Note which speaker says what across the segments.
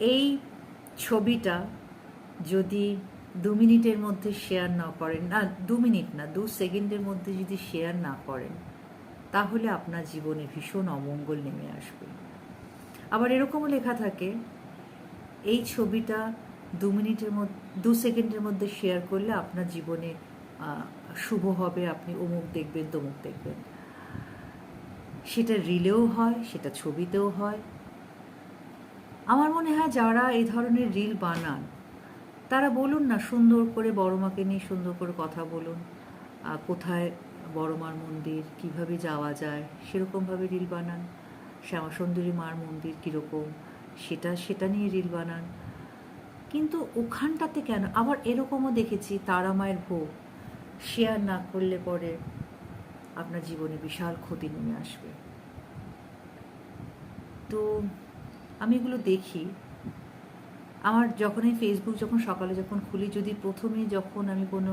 Speaker 1: এই ছবিটা যদি দু মিনিটের মধ্যে শেয়ার না করেন, না, দু মিনিট না, দু সেকেন্ডের মধ্যে যদি শেয়ার না করেন, তাহলে আপনার জীবনে ভীষণ অমঙ্গল নেমে আসবে। আবার এরকমও লেখা থাকে, এই ছবিটা দু মিনিটের মধ্যে দু সেকেন্ডের মধ্যে শেয়ার করলে আপনার জীবনে শুভ হবে, আপনি অমুক দেখবেন, তমুক দেখবেন। সেটা রিলেও হয়, সেটা ছবিতেও হয় আমার মনে হয় যারা এই ধরনের রিল বানান, তারা বলুন না সুন্দর করে বড় মাকে নিয়ে সুন্দর করে কথা বলুন কোথায় বড় মার মন্দির, কীভাবে যাওয়া যায়, সেরকমভাবে রিল বানান শ্যামাসুন্দরী মার মন্দির কীরকম, সেটা সেটা নিয়ে রিল বানান। কিন্তু ওখানটাতে কেন? আবার এরকমও দেখেছি তারা মায়ের ভোগ, শেয়ার না করলে পরে আপনার জীবনে বিশাল ক্ষতি নেমে আসবে। তো আমি এগুলো দেখি। আমার যখন এই ফেসবুক যখন সকালে যখন খুলি, যদি প্রথমে যখন আমি কোনো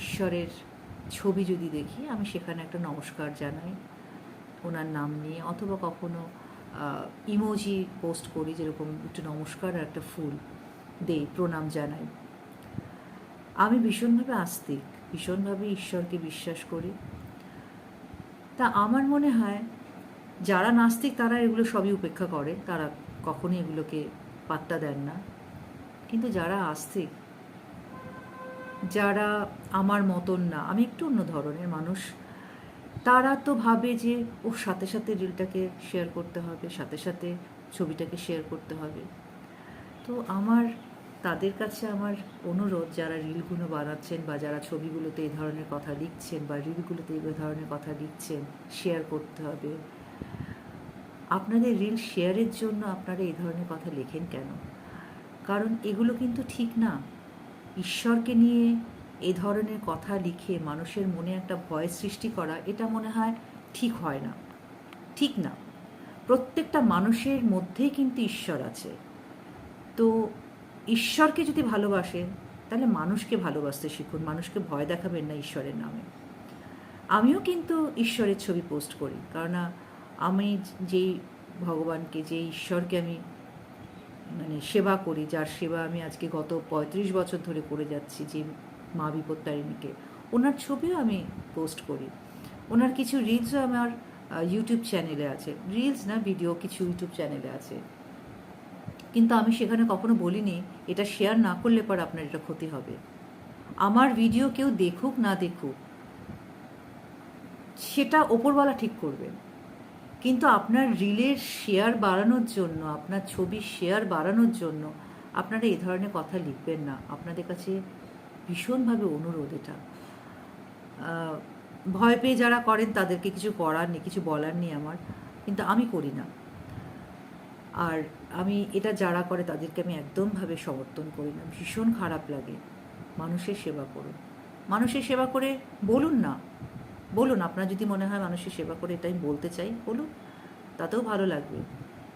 Speaker 1: ঈশ্বরের ছবি যদি দেখি, আমি সেখানে একটা নমস্কার জানাই, ওনার নাম নিয়ে, অথবা কখনো ইমোজি পোস্ট করি, যেরকম একটু নমস্কার আর একটা ফুল দেই, প্রণাম জানাই। আমি ভীষণভাবে আস্তিক, ভীষণভাবে ঈশ্বরকে বিশ্বাস করি। তা আমার মনে হয় যারা নাস্তিক, তারা এগুলো সবই উপেক্ষা করে। তারা কখনই এগুলোকে পাত্তা দেন না। কিন্তু যারা আস্তিক, যারা আমার মতন না, আমি একটু অন্য ধরনের মানুষ, তারা তো ভাবে যে ওর সাথে সাথে রিলটাকে শেয়ার করতে হবে, সাথে সাথে ছবিটাকে শেয়ার করতে হবে। তো আমার, তাদের কাছে আমার অনুরোধ, যারা রিলগুলো বানাচ্ছেন বা যারা ছবিগুলোতে এই ধরনের কথা লিখছেন বা রিলগুলোতে এই ধরনের কথা লিখছেন শেয়ার করতে হবে। আপনাদের রিল শেয়ারের জন্য আপনারা এই ধরনের কথা লেখেন কেন? কারণ এগুলো কিন্তু ঠিক না। ঈশ্বরকে নিয়ে এ ধরনের কথা লিখে মানুষের মনে একটা ভয় সৃষ্টি করা, এটা মনে হয় ঠিক হয় না। ঠিক না। প্রত্যেকটা মানুষের মধ্যেই কিন্তু ঈশ্বর আছে। তো ঈশ্বরকে যদি ভালোবাসেন, তাহলে মানুষকে ভালোবাসতে শিখুন। মানুষকে ভয় দেখাবেন না ঈশ্বরের নামে। আমিও কিন্তু ঈশ্বরের ছবি পোস্ট করি। কারণ আমি যেই ভগবানকে যে ঈশ্বরকে আমি মানে সেবা করি, যার সেবা আমি আজকে গত পঁয়ত্রিশ বছর ধরে করে যাচ্ছি, যে মা বিপত্তারিণীকে, ওনার ছবিও আমি পোস্ট করি। ওনার কিছু রিলসও আমার ইউটিউব চ্যানেলে আছে। রিলস না ভিডিও কিছু ইউটিউব চ্যানেলে আছে। কিন্তু আমি সেখানে কখনো বলিনি, এটা শেয়ার না করলে পর আপনার এটা ক্ষতি হবে। আমার ভিডিও কেউ দেখুক, না দেখুক, সেটা ওপরওয়ালা ঠিক করবেন কিন্তু আপনার রিলের শেয়ার বাড়ানোর জন্য, আপনার ছবির শেয়ার বাড়ানোর জন্য আপনারা এই ধরনের কথা লিখবেন না। আপনাদের কাছে ভীষণভাবে অনুরোধ এটা। ভয় পেয়ে যারা করেন তাদেরকে কিছু করার নেই, কিছু বলার নেই আমার। কিন্তু আমি করি না। আর আমি এটা যারা করে তাদেরকে আমি একদমভাবে সমর্থন করি না। ভীষণ খারাপ লাগে। মানুষের সেবা করুন। মানুষের সেবা করে বলুন না। বলুন, আপনার যদি মনে হয় মানুষের সেবা করে এটা আমি বলতে চাই, বলুন। তাতেও ভালো লাগবে।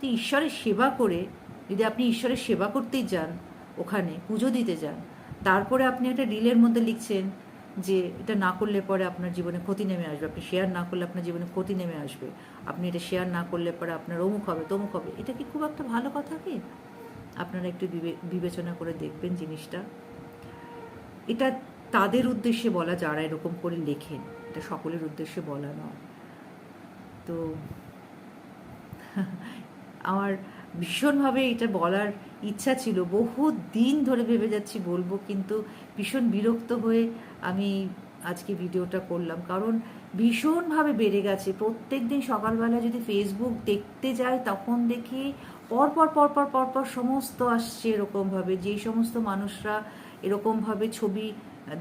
Speaker 1: তো ঈশ্বরের সেবা করে, যদি আপনি ঈশ্বরের সেবা করতেই যান, ওখানে পুজো দিতে যান, তারপরে আপনি একটা রিলের মধ্যে লিখছেন যে এটা না করলে পরে আপনার জীবনে ক্ষতি নেমে আসবে। আপনি শেয়ার না করলে আপনার জীবনে ক্ষতি নেমে আসবে। আপনি এটা শেয়ার না করলে পরে আপনার অমুক হবে, তমুক হবে। এটা কি খুব একটা ভালো কথা কি? আপনারা একটু বিবে- বিবেচনা করে দেখবেন জিনিসটা। এটা তাদের উদ্দেশ্যে বলা যারা এরকম করে লেখেন। এটা সকলের উদ্দেশ্যে বলা নয়। তো আমার ভীষণভাবে এটা বলার ইচ্ছা ছিল। বহু দিন ধরে ভেবে যাচ্ছি বলব, কিন্তু ভীষণ বিরক্ত হয়ে আমি আজকে ভিডিওটা করলাম। কারণ ভীষণভাবে বেড়ে গেছে। প্রত্যেক দিন সকালবেলা যদি ফেসবুক দেখতে যাই, তখন দেখি পরপর পরপর পরপর সমস্ত আসছে এরকমভাবে। যেই সমস্ত মানুষরা এরকমভাবে ছবি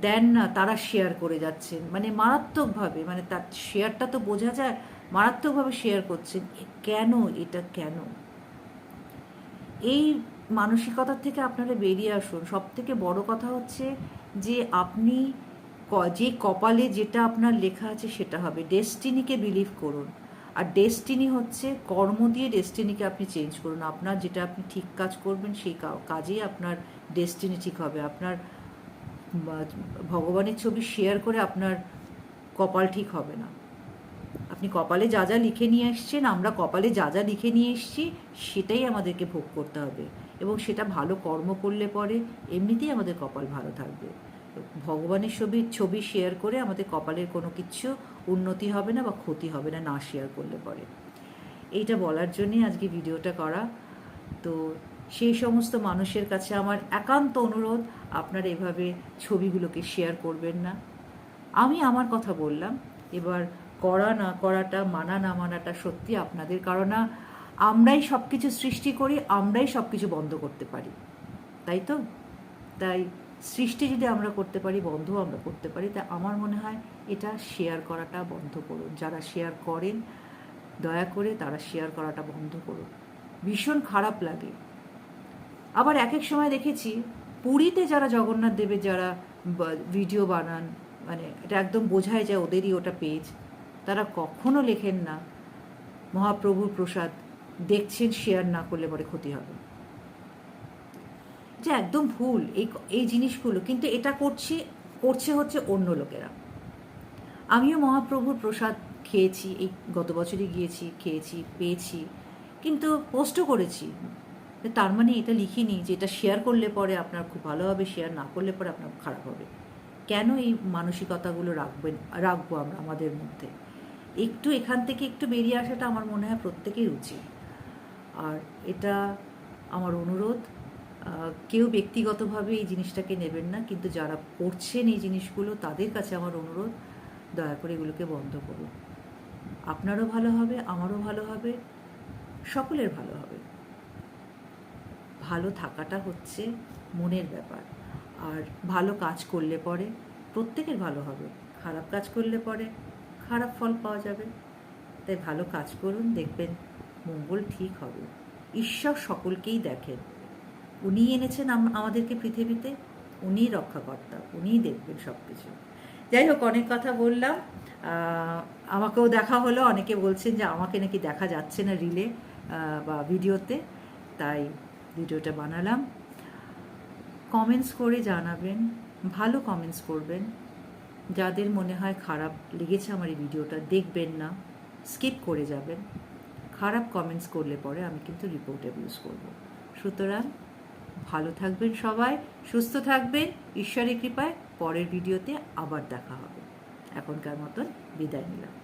Speaker 1: দেন না, তারা শেয়ার করে যাচ্ছেন। মানে মারাত্মকভাবে মানে তার শেয়ারটা তো বোঝা যায়, মারাত্মকভাবে শেয়ার করছেন। কেন? এটা কেন? এই মানসিকতা থেকে আপনারা বেরিয়ে আসুন। সব থেকে বড় কথা হচ্ছে যে আপনি যে কপালে যেটা আপনার লেখা আছে সেটা হবে। ডেস্টিনিকে বিলিভ করুন। আর ডেস্টিনি হচ্ছে কর্ম দিয়ে ডেস্টিনিকে আপনি চেঞ্জ করুন। আপনার যেটা আপনি ঠিক কাজ করবেন, সেই কাজেই আপনার ডেস্টিনি ঠিক হবে। আপনার ভগবানের ছবি শেয়ার করে আপনার কপাল ঠিক হবে না। আপনি কপালে যা যা লিখে নিয়ে এসছেন, আমরা কপালে যা যা লিখে নিয়ে এসছি, সেটাই আমাদেরকে ভোগ করতে হবে। এবং সেটা ভালো কর্ম করলে পরে, এমনিতেই আমাদের কপাল ভালো থাকবে। ভগবানের ছবি ছবি শেয়ার করে আমাদের কপালের কোনো কিছু উন্নতি হবে না বা ক্ষতি হবে না না শেয়ার করলে পরে। এইটা বলার জন্যই আজকে ভিডিওটা করা। তো সেই সমস্ত মানুষের কাছে আমার একান্ত অনুরোধ, আপনারা এভাবে ছবিগুলোকে শেয়ার করবেন না। আমি আমার কথা বললাম, এবার করা না করাটা, মানা না মানাটা সত্যি আপনাদের, কারণ আমরাই সব কিছু সৃষ্টি করি, আমরাই সব কিছু বন্ধ করতে পারি। তাই তো? তাই সৃষ্টি যদি আমরা করতে পারি, বন্ধও আমরা করতে পারি, তা আমার মনে হয় এটা শেয়ার করাটা বন্ধ করুন। যারা শেয়ার করেন, দয়া করে তারা শেয়ার করাটা বন্ধ করুন। ভীষণ খারাপ লাগে। আবার এক এক সময় দেখেছি, পুরীতে যারা জগন্নাথ দেবের যারা ভিডিও বানান মানে এটা একদম বোঝায় যায় ওদেরই ওটা পেজ তারা কখনো লেখেন না, মহাপ্রভুর প্রসাদ, দেখছেন শেয়ার না করলে পরে ক্ষতি হবে। যে একদম ভুল এই এই জিনিসগুলো। কিন্তু এটা করছি, করছে হচ্ছে অন্য লোকেরা। আমিও মহাপ্রভুর প্রসাদ খেয়েছি, এই গত বছরই গিয়েছি, খেয়েছি, পেয়েছি। কিন্তু পোস্টও করেছি। তার মানে এটা লিখিনি যে এটা শেয়ার করলে পরে আপনার খুব ভালো হবে শেয়ার না করলে পরে আপনার খারাপ হবে। কেন এই মানসিকতাগুলো রাখবেন, রাখব আমরা আমাদের মধ্যে? একটু এখান থেকে একটু বেরিয়ে আসাটা আমার মনে হয় প্রত্যেকের উচিত। আর এটা আমার অনুরোধ। কেউ ব্যক্তিগতভাবে এই জিনিসটাকে নেবেন না, কিন্তু যারা পড়ছেন এই জিনিসগুলো, তাদের কাছে আমার অনুরোধ, দয়া করে এগুলোকে বন্ধ করুন। আপনারও ভালো হবে, আমারও ভালো হবে, সকলের ভালো হবে। ভালো থাকাটা হচ্ছে মনের ব্যাপার। আর ভালো কাজ করলে পরে প্রত্যেকের ভালো হবে। খারাপ কাজ করলে পরে খারাপ ফল পাওয়া যাবে। তাই ভালো কাজ করুন, দেখবেন মঙ্গল ঠিক হবে। ঈশ্বর সকলকেই দেখেন। উনি এনেছেন আমাদেরকে পৃথিবীতে। উনিই রক্ষাকর্তা, উনিই দেখবেন সব কিছু যাই হোক, অনেক কথা বললাম। আমাকেও দেখা হলো। অনেকে বলছেন যে আমাকে নাকি দেখা যাচ্ছে না রিলে বা ভিডিওতে। তাই ভিডিওটা বানালাম। কমেন্টস করে জানাবেন। ভালো কমেন্টস করবেন। যাদের মনে হয় খারাপ লেগেছে আমার এই ভিডিওটা, দেখবেন না। স্কিপ করে যাবেন। খারাপ কমেন্টস করলে পরে আমি কিন্তু রিপোর্টেব ইউজ করব। সুতরাং ভালো থাকবেন সবাই, সুস্থ থাকবেন। ঈশ্বরের কৃপায় পরের ভিডিওতে আবার দেখা হবে। এখনকার মতন বিদায় নিলাম।